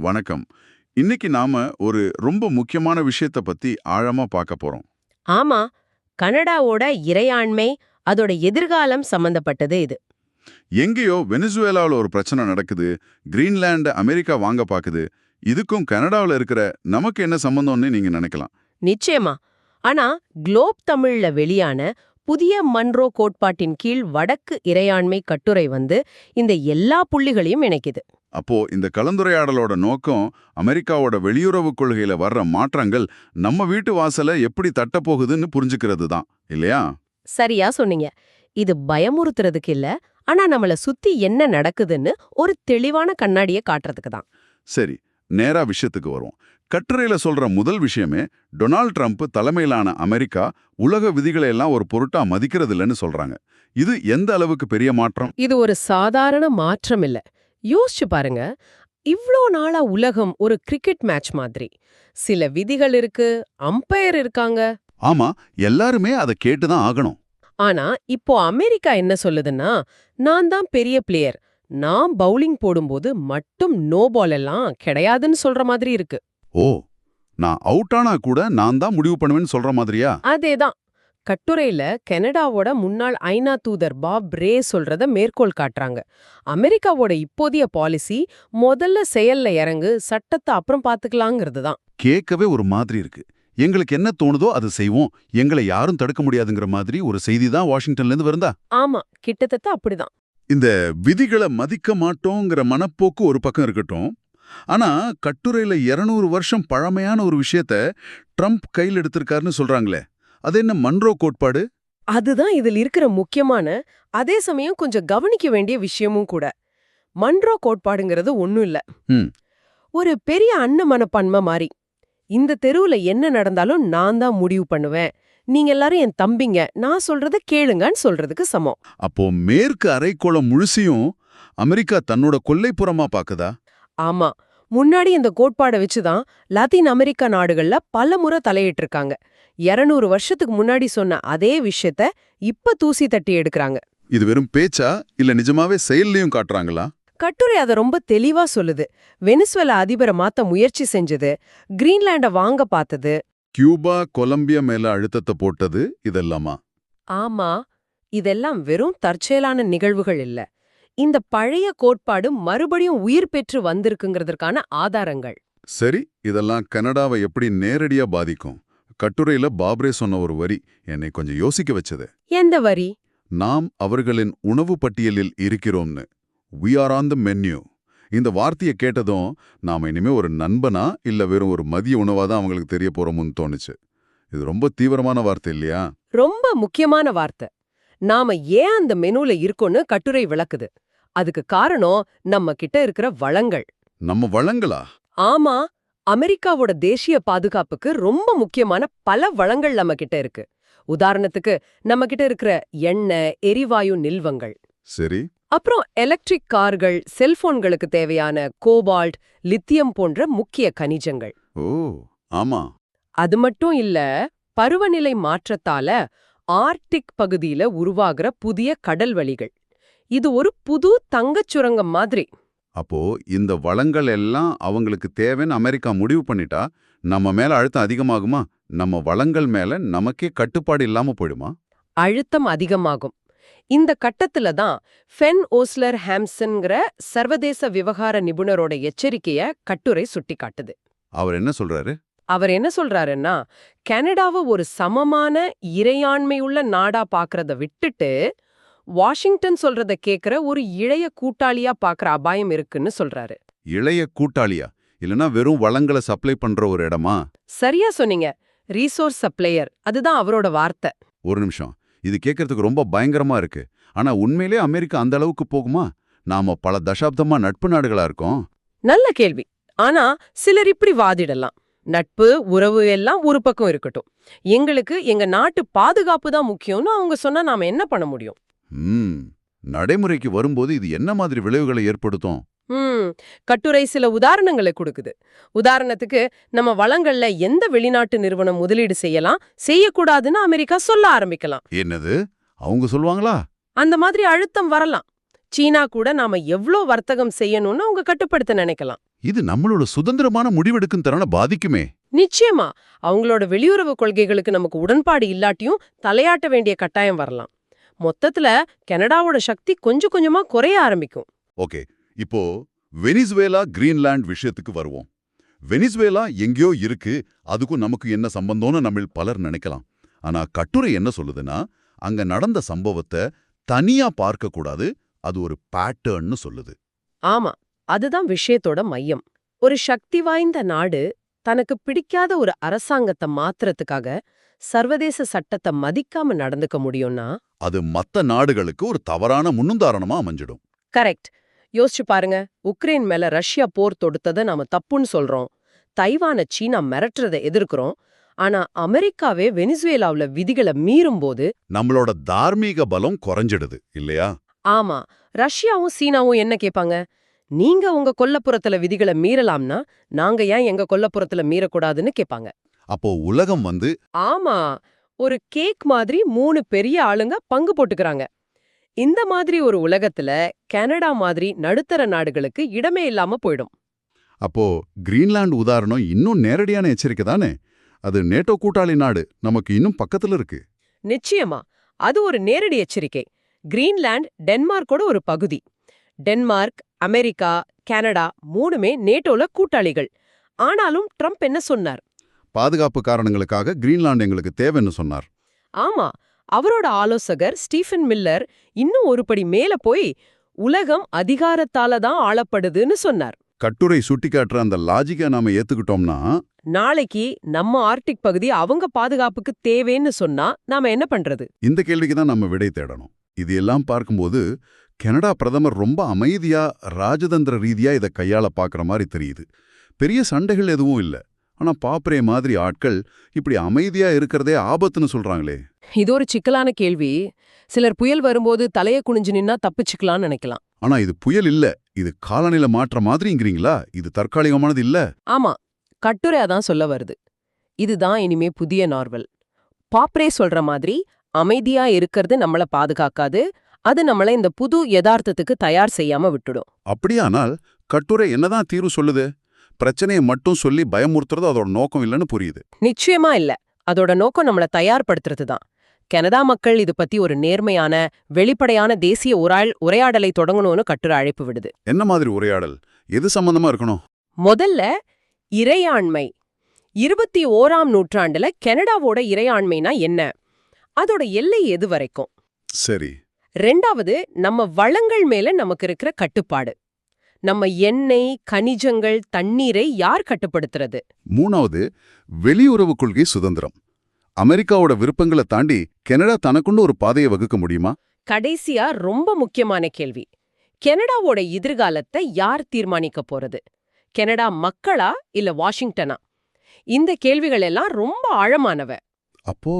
வணக்கம். இன்னைக்கு நாம ஒரு ரொம்ப முக்கியமான விஷயத்தை பத்தி ஆழமா பார்க்க போறோம். ஆமா கனடாவோட இறையாண்மை அதோட எதிர்காலம் சம்பந்தப்பட்டது இது. எங்கேயோ வெனிசுவேலாவில் ஒரு பிரச்சனை நடக்குது கிரீன்லாண்ட் அமெரிக்கா வாங்க பாக்குது இதுக்கும் கனடாவில் இருக்கிற நமக்கு என்ன சம்பந்தம்னு நீங்க நினைக்கலாம். நிச்சயமா. ஆனா குளோப் தமிழ்ல வெளியான புதிய மன்ரோ கோட்பாட்டின் கீழ் வடக்கு இறையாண்மை கட்டுரை வந்து இந்த எல்லா புள்ளிகளையும் இணைக்குது. அப்போ இந்த கலந்துரையாடலோட நோக்கம் அமெரிக்காவோட வெளியுறவு கொள்கையில வர்ற மாற்றங்கள் நம்ம வீட்டு வாசலை எப்படி தட்டப் போகுதுன்னு புரிஞ்சுக்கிறது தான் இல்லையா? சரியா சொன்னீங்க. இது பயமுறுத்துறதுக்கு இல்ல ஆனா நம்மள சுத்தி என்ன நடக்குதுன்னு ஒரு தெளிவான கண்ணாடியை காட்டுறதுக்கு தான். சரி நேரா விஷயத்துக்கு வருவோம். கட்டுரையில சொல்ற முதல் விஷயமே டொனால்ட் ட்ரம்ப் தலைமையிலான அமெரிக்கா உலக விதிகளை எல்லாம் ஒரு பொருட்டா மதிக்கிறது இல்லைன்னு சொல்றாங்க. இது எந்த அளவுக்கு பெரிய மாற்றம்? இது ஒரு சாதாரண மாற்றம் இல்ல. யோசிச்சு பாருங்க. இவ்ளோ நாளா உலகம் ஒரு கிரிக்கெட் மேட்ச் மாதிரி. சில விதிகள் இருக்கு அம்பையர் இருக்காங்க. ஆமா எல்லாருமே அதை கேட்டுதான் ஆகணும். ஆனா இப்போ அமெரிக்கா என்ன சொல்லுதுன்னா நான் தான் பெரிய பிளேயர் நான் பவுலிங் போடும்போது மட்டும் நோ பால் எல்லாம் கிடையாதுன்னு சொல்ற மாதிரி இருக்கு. ஓ நான் அவுட் ஆனா கூட நான் தான் முடிவு பண்ணுவேன்னு சொல்ற மாதிரியா? அதேதான். கட்டுரையில கனடாவோட முன்னாள் ஐநா தூதர் பாப் ரே சொல்றத மேற்கோள் காட்டுறாங்க. அமெரிக்காவோட இப்போதைய பாலிசி முதல்ல செயல்ல இறங்கு சட்டத்தை அப்புறம் பாத்துக்கலாங்கிறது தான். கேட்கவே ஒரு மாதிரி இருக்கு. எங்களுக்கு என்ன தோணுதோ அதை செய்வோம். எங்களை யாரும் தடுக்க முடியாதுங்கிற மாதிரி ஒரு செய்தி தான் வாஷிங்டன்ல இருந்து வருதா? ஆமா கிட்டத்தட்ட அப்படிதான். இந்த விதிகளை மதிக்க மாட்டோங்கிற மனப்போக்கு ஒரு பக்கம் இருக்கட்டும். ஆனா கட்டுரையில 200 வருஷம் பழமையான ஒரு விஷயத்த ட்ரம்ப் கையில் எடுத்திருக்காருன்னு சொல்றாங்களே. அது என்ன மன்ரோ கோட்பாடு? அதுதான் இதில் இருக்கிற முக்கியமான அதே சமயம் கொஞ்சம் கவனிக்க வேண்டிய விஷயமும் கூட. மன்றோ கோட்பாடுங்கிறது ஒண்ணும் இல்ல. ஒரு பெரிய அன்ன மனப்பான்மை மாதிரி இந்த தெருவுல என்ன நடந்தாலும் நான் தான் முடிவு பண்ணுவேன். நீங்க எல்லாரும் என் தம்பிங்க நான் சொல்றத கேளுங்கன்னு சொல்றதுக்கு சமம். அப்போ மேற்கு அரைக்கோளம் முழுசையும் அமெரிக்கா தன்னோட கொல்லைப்புறமா பாக்குதா? ஆமா. முன்னாடி இந்த கோட்பாடை வச்சுதான் லத்தீன் அமெரிக்கா நாடுகள்ல பல முறை தலையிட்டிருக்காங்க. 200 வருஷத்துக்கு முன்னாடி சொன்ன அதே விஷயத்த இப்ப தூசி தட்டி எடுக்கறாங்க. இது வெறும் பேச்சா? இல்ல நிஜமாவே செயல்லையும் காட்டுறாங்களா? கட்டுரை அதை ரொம்ப தெளிவா சொல்லுது. வெனிசுவேலா அதிபரை மாத்த முயற்சி செஞ்சது. கிரீன்லாண்ட வாங்க பார்த்தது. கியூபா கொலம்பியா மேல அழுத்தத்தை போட்டது இதெல்லாமா? ஆமா. இதெல்லாம் வெறும் தற்செயலான நிகழ்வுகள் இல்ல. இந்த பழைய கோட்பாடு மறுபடியும் உயிர் பெற்று வந்திருக்குங்கிறதுக்கான ஆதாரங்கள். சரி இதெல்லாம் கனடாவை எப்படி நேரடியா பாதிக்கும்? கட்டுரையில பாப்ரே சொன்ன ஒரு வரி என்னை கொஞ்சம் யோசிக்க வச்சது. எந்த வரி? நாம் அவர்களின் உணவு பட்டியலில் இருக்கிறோம்னு. We are on the menu. இந்த வார்த்தையை கேட்டதும் நாம இனிமே ஒரு நண்பனா இல்ல வெறும் ஒரு மதிய உணவா தான் அவங்களுக்கு தெரிய போறோம்னு தோணுச்சு. இது ரொம்ப தீவிரமான வார்த்தை இல்லையா? ரொம்ப முக்கியமான வார்த்தை. நாம ஏன் அந்த மெனுல இருக்கோன்னு கட்டுரை விளக்குது. அதுக்கு காரணம் நம்ம கிட்ட இருக்கிற வளங்கள். நம்ம வளங்களா? ஆமா அமெரிக்காவோட தேசிய பாதுகாப்புக்கு ரொம்ப முக்கியமான பல வளங்கள் நம்ம கிட்ட இருக்கு. உதாரணத்துக்கு நம்ம கிட்ட இருக்கிற எண்ணெய் எரிவாயு நில்வங்கள். சரி. அப்புறம் எலக்ட்ரிக் கார்கள் செல்போன்களுக்கு தேவையான கோபால்ட் லித்தியம் போன்ற முக்கிய கனிஜங்கள். ஓ ஆமா. அது மட்டும் இல்ல பருவநிலை மாற்றத்தால ஆர்டிக் பகுதியில உருவாகிற புதிய கடல் வழிகள் இது ஒரு புது தங்கச் சுரங்கம் மாதிரி. அப்போ இந்த வளங்கள் எல்லாம் அவங்களுக்கு தேவைன்னு அமெரிக்கா முடிவு பண்ணிட்டா நம்ம மேல அழுத்தம் அதிகமாகுமா? நம்ம வளங்கள் மேல நமக்கே கட்டுப்பாடு இல்லாம போயிடுமா? அழுத்தம் அதிகமாகும். இந்த கட்டத்துல தான் ஃபென் ஓஸ்லர் ஹாம்சன்கிற சர்வதேச விவகார நிபுணரோட எச்சரிக்கைய கட்டுரை சுட்டிக்காட்டுது. அவர் என்ன சொல்றாரு? அவர் என்ன சொல்றாருன்னா கனடாவை ஒரு சமமான இறையாண்மையுள்ள நாடா பாக்குறத விட்டுட்டு வாஷிங்டன் சொல்றத கேக்குற ஒரு இளைய கூட்டாளியா பாக்குற அபாயம் இருக்குன்னு சொல்றாரு. இளைய கூட்டாளியா? இல்லனா வெறும் வளங்களை சப்ளை பண்ற ஒரு இடமா? சரியா சொன்னீங்க. ரீசோர்ஸ் சப்ளையர் அதுதான் அவரோட வார்த்தை. ஒரு நிமிஷம். இது கேட்கறதுக்கு ரொம்ப பயங்கரமா இருக்கு. ஆனா உண்மையிலே அமெரிக்கா அந்த அளவுக்கு போகுமா? நாம பல தசாப்தமா நட்பு நாடுகளா இருக்கோம். நல்ல கேள்வி. ஆனா சிலர் இப்படி வாதிடலாம். நட்பு உறவு எல்லாம் ஒரு பக்கம் இருக்கட்டும். எங்களுக்கு எங்க நாட்டு பாதுகாப்பு தான் முக்கியம்னு அவங்க சொன்னா நாம என்ன பண்ண முடியும்? ம் நடைமுறைக்கு வரும்போது இது என்ன மாதிரி விளைவுகளை ஏற்படுத்தும்? கட்டுரை சில உதாரணங்களை கொடுக்குது. உதாரணத்துக்கு நம்ம வளங்கள்ல எந்த வெளிநாட்டு நிறுவனம் முதலீடு செய்யலாம் செய்யக்கூடாதுன்னு அமெரிக்கா சொல்ல ஆரம்பிக்கலாம். என்னது? அவங்க சொல்லுவாங்களா? அந்த மாதிரி அழுத்தம் வரலாம். சீனா கூட நாம எவ்ளோ வர்த்தகம் செய்யணும்னு அவங்க கட்டுப்படுத்த நினைக்கலாம். இது நம்மளோட சுதந்திரமான முடிவெடுக்கும் திறனை பாதிக்குமே. நிச்சயமா அவங்களோட வெளியுறவு கொள்கைகளுக்கு நமக்கு உடன்பாடு இல்லாட்டியும் தலையாட்ட வேண்டிய கட்டாயம் வரலாம். மொத்தத்துல கனடாவோட சக்தி கொஞ்சம் கொஞ்சமா குறைய ஆரம்பிக்கும். ஓகே. இப்போ வெனிசுவேலா கிரீன்லாண்ட் விஷயத்துக்கு வருவோம். வெனிசுவேலா எங்கேயோ இருக்கு அதுக்கும் நமக்கு என்ன சம்பந்தம்னு நம்மில் பலர் நினைக்கலாம். ஆனா கட்டுரை என்ன சொல்லுதுன்னா அங்க நடந்த சம்பவத்தை தனியா பார்க்க கூடாது அது ஒரு பேட்டர்ன்னு சொல்லுது. ஆமா அதுதான் விஷயத்தோட மையம். ஒரு சக்தி வாய்ந்த நாடு தனக்கு பிடிக்காத ஒரு அரசாங்கத்தை மாத்துறதுக்காக சர்வதேச சட்டத்தை மதிக்காம நடந்துக்க முடியும்னா? அது மத்த நாடுகளுக்கு ஒரு தவறான முன்னுதாரணமா அமைஞ்சிடும். கரெக்ட். யோசிச்சு பாருங்க உக்ரைன் மேல ரஷ்யா போர் தொடுத்ததை நாம தப்புன்னு சொல்றோம். தைவான சீனா மிரட்டுறதை எதிர்க்கிறோம். ஆனா அமெரிக்காவே வெனிசுவேலாவுல விதிகளை மீறும்போது நம்மளோட தார்மீக பலம் குறைஞ்சிடுது இல்லையா? ஆமா. ரஷ்யாவும் சீனாவும் என்ன கேட்பாங்க நீங்க உங்க கொல்லப்புறத்துல விதிகளை மீறலாம்னா நாங்க ஏன் எங்க கொல்லப்புறத்துல மீறக்கூடாதுன்னு கேட்பாங்க அப்போ உலகம் வந்து ஆமா ஒரு கேக் மாதிரி மூணு பெரிய ஆளுங்க பங்கு போட்டுக்கறாங்க. இந்த மாதிரி ஒரு உலகத்துல கனடா மாதிரி நடுத்தர நாடுகளுக்கு இடமே இல்லாம போயிடும். அப்போ கிரீன்லாந்து உதாரணம் இன்னும் நேரடியான எச்சரிக்கை தானே? அது நேட்டோ கூட்டாளி நாடு நமக்கு இன்னும் பக்கத்துல இருக்கு. நிச்சயமா அது ஒரு நேரடி எச்சரிக்கை. கிரீன்லாந்து டென்மார்க்கோட ஒரு பகுதி. டென்மார்க் அமெரிக்கா கனடா மூணுமே நேட்டோல கூட்டாளிகள். ஆனாலும் ட்ரம்ப் என்ன சொன்னார்? பாதுகாப்பு காரணங்களுக்காக கிரீன்லாந்து எங்களுக்கு தேவைன்னு சொன்னார். ஆமா அவரோட ஆலோசகர் ஸ்டீஃபன் மில்லர் இன்னும் ஒரு படி மேல போய் உலகம் அதிகாரத்தால தான் ஆளப்படுதுன்னு சொன்னார். கட்டுரை சுட்டிக்காட்டுற அந்த லாஜிக்கை நாம ஏத்துக்கிட்டோம்னா? நாளைக்கு நம்ம ஆர்டிக் பகுதி அவங்க பாதுகாப்புக்கு தேவைன்னு சொன்னா நாம என்ன பண்றது? இந்த கேள்விக்கு தான் நம்ம விடை தேடணும். இது எல்லாம் பார்க்கும்போது கனடா பிரதமர் ரொம்ப அமைதியா ராஜதந்திர ரீதியா இதை கையாள பார்க்குற மாதிரி தெரியுது. பெரிய சண்டைகள் எதுவும் இல்ல. ஆனா பாப்பரே மாதிரி ஆட்கள் இப்படி அமைதியா இருக்கிறதே ஆபத்துன்னு சொல்றாங்களே. இது ஒரு சிக்கலான கேள்வி. சிலர் புயல் வரும்போது தலைய குனிஞ்சு நின்னா தப்பிச்சுக்கலாம்னு நினைக்கலாம். ஆனா இது புயல் இல்ல. இது காலநிலை மாற்ற மாதிரிங்கிறீங்களா? இது தற்காலிகமானது இல்ல. ஆமா. கட்டுரை அதான் சொல்ல வருது. இதுதான் இனிமே புதிய நார்வல். பாப்ரே சொல்ற மாதிரி அமைதியா இருக்கிறது நம்மள பாதுகாக்காது. அது நம்மள இந்த புது யதார்த்தத்துக்கு தயார் செய்யாம விட்டுடும். அப்படியானால் கட்டுரை என்னதான் தீர்வு சொல்லுது? பிரச்சனையை மட்டும் சொல்லி பயமுறுத்துறது அதோட நோக்கம் இல்லைன்னு புரியுது. நிச்சயமா இல்ல. அதோட நோக்கம் நம்மள தயார்படுத்துறது தான் கனடா மக்கள் இது பத்தி ஒரு நேர்மையான வெளிப்படையான தேசிய உராள் உரையாடலை தொடங்கணும்னு கட்டுரை அழைப்பு விடுது. என்ன மாதிரி உரையாடல்? எது சம்பந்தமா இருக்கணும்? முதல்ல இறையாண்மை. இருபத்தி ஓராம் நூற்றாண்டுல கனடாவோட இறையாண்மைனா என்ன? அதோட எல்லை எது வரைக்கும்? சரி. ரெண்டாவது நம்ம வளங்கள் மேல நமக்கு இருக்கிற கட்டுப்பாடு. நம்ம எண்ணெய் கனிஜங்கள் தண்ணீரை யார் கட்டுப்படுத்துறது? மூணாவது வெளியுறவு கொள்கை சுதந்திரம். அமெரிக்காவோட விருப்பங்களை தாண்டி கனடா தனக்குண்டு ஒரு பாதையை வகுக்க முடியுமா? கடைசியா ரொம்ப முக்கியமான கேள்வி. கனடாவோட எதிர்காலத்தை யார் தீர்மானிக்க போறது? கனடா மக்களா இல்ல வாஷிங்டனா? இந்த கேள்விகள் எல்லாம் ரொம்ப ஆழமானவ. அப்போ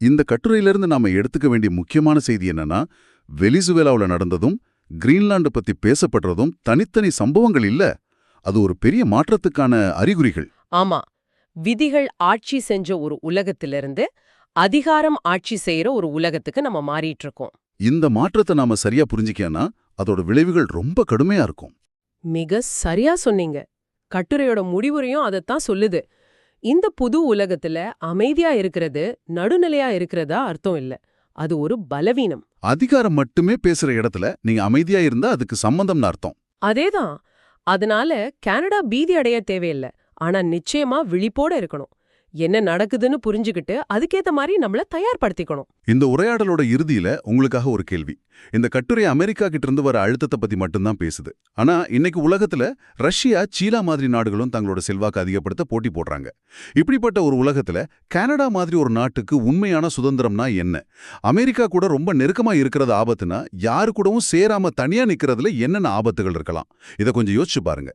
இந்த கட்டுரையிலிருந்து நாம எடுத்துக்க வேண்டிய முக்கியமான செய்தி என்னன்னா வெலிசுவேலாவுல நடந்ததும் கிரீன்லாந்து பத்தி பேசப்படுறதும் தனித்தனி சம்பவங்கள் இல்ல. அது ஒரு பெரிய மாற்றத்துக்கான அறிகுறிகள். ஆமா. விதிகள் ஆட்சி செஞ்ச ஒரு உலகத்திலிருந்து அதிகாரம் ஆட்சி செய்யற ஒரு உலகத்துக்கு நம்ம மாறிட்டு இருக்கோம் இந்த மாற்றத்தை நாம சரியா புரிஞ்சிக்கனா அதோட விளைவுகள் ரொம்ப கடுமையா இருக்கும். மிக சரியா சொன்னீங்க. கட்டுரையோட முடிவுரையும் அதைத்தான் சொல்லுது. இந்த புது உலகத்துல அமைதியா இருக்கிறது நடுநிலையா இருக்கிறதா அர்த்தம் இல்ல. அது ஒரு பலவீனம். அதிகாரம் மட்டுமே பேசுற இடத்துல நீங்க அமைதியா இருந்தா அதுக்கு சம்பந்தம்னு அர்த்தம். அதேதான். அதனால கனடா பீதி அடைய தேவையில்ல. ஆனா நிச்சயமா விழிப்போட இருக்கணும். என்ன நடக்குதுன்னு புரிஞ்சுக்கிட்டு அதுக்கேத்த மாதிரி நம்மள தயார்படுத்திக்கணும். இந்த உரையாடலோட இறுதியில உங்களுக்காக ஒரு கேள்வி. இந்த கட்டுரை அமெரிக்கா கிட்ட இருந்து வர அழுத்தத்தை பத்தி மட்டும்தான் பேசுது. ஆனா இன்னைக்கு உலகத்துல ரஷ்யா சீனா மாதிரி நாடுகளும் தங்களோட செல்வாக்கு அதிகப்படுத்த போட்டி போடுறாங்க. இப்படிப்பட்ட ஒரு உலகத்துல கனடா மாதிரி ஒரு நாட்டுக்கு உண்மையான சுதந்திரம்னா என்ன? அமெரிக்கா கூட ரொம்ப நெருக்கமா இருக்கிறது ஆபத்துனா யாரு கூடவும் சேராம தனியா நிக்கிறதுல என்னென்ன ஆபத்துகள் இருக்கலாம்? இதை கொஞ்சம் யோசிச்சு பாருங்க.